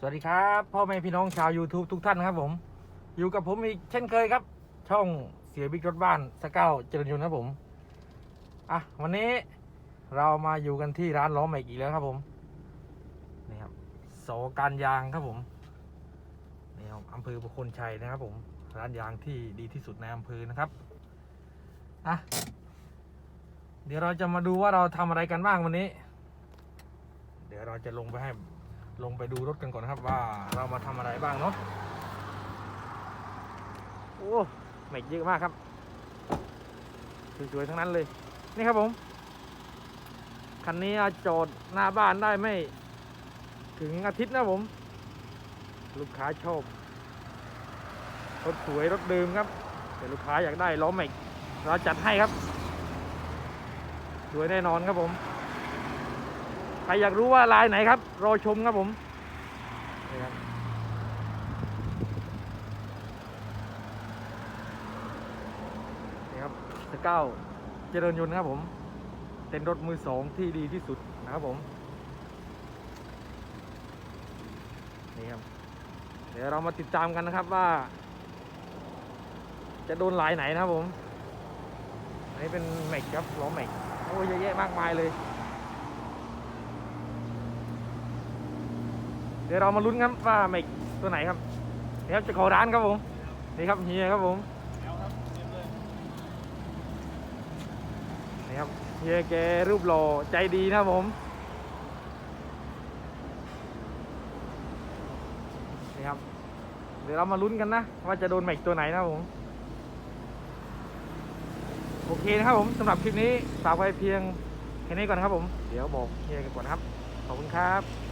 สวัสดีครับพ่อแม่พี่น้องชาว YouTube ทุกท่านครับผม อยู่กับผมอีกเช่นเคยครับ ช่องเสียบิ๊กรถบ้านสเก้าเจริญยนต์ครับผมอะวันนี้เรามาอยู่กันที่ร้านล้อแม็กอีกแล้วครับผมนี่ครับโสการยางครับผมนี่ครับอำเภอประคนชัยนะครับ ผมร้านยางที่ดีที่สุดในอำเภอนะครับอะเดี๋ยวเราจะมาดูว่าเราทำอะไรกันบ้างวันนี้ เดี๋ยวเราจะลงไปให้ ลงไปดูรถกันก่อนนะครับว่าเรามาทำอะไรบ้างเนาะโอ้แม็กเยอะมากครับสวยๆทั้งนั้นเลย นี่ครับผมคันนี้จอดหน้าบ้านได้ไม่ ถึงอาทิตย์นะผม ลูกค้าชอบรถสวยรถเดิมครับแต่ลูกค้าอยากได้ล้อแม็กเราจัดให้ครับสวยแน่นอนครับผม ครอยากรู้ว่าลายไหนครับ รอชมครับผมนี่ครับนี่ครับสเก้าเจริญยนต์ครับผมเป็นรถมือสองที่ดีที่สุดนะครับผมนี่ครับเดี๋ยวเรามาติดตามกันนะครับว่า จะโดนลายไหนนะครับผม อันนี้เป็นแม็กครับล้อแม็กโอ้ยเยอะแยะมากมายเลย เดี๋ยวเรามาลุ้นครับว่าแม็กตัวไหนครับนี่ครับจะขอร้านครับผมนี่ครับเฮียครับผมนี่ครับเฮียแกรูปหล่อใจดีนะครับผมนี่ครับ เดี๋ยวเรามาลุ้นกันนะ ว่าจะโดนแม็กตัวไหนนะครับผมโอเคนะครับผมสำหรับคลิปนี้ฝากไว้เพียงแค่นี้ก่อนครับผม เดี๋ยวบอกเฮียกันก่อนครับ ขอบคุณครับ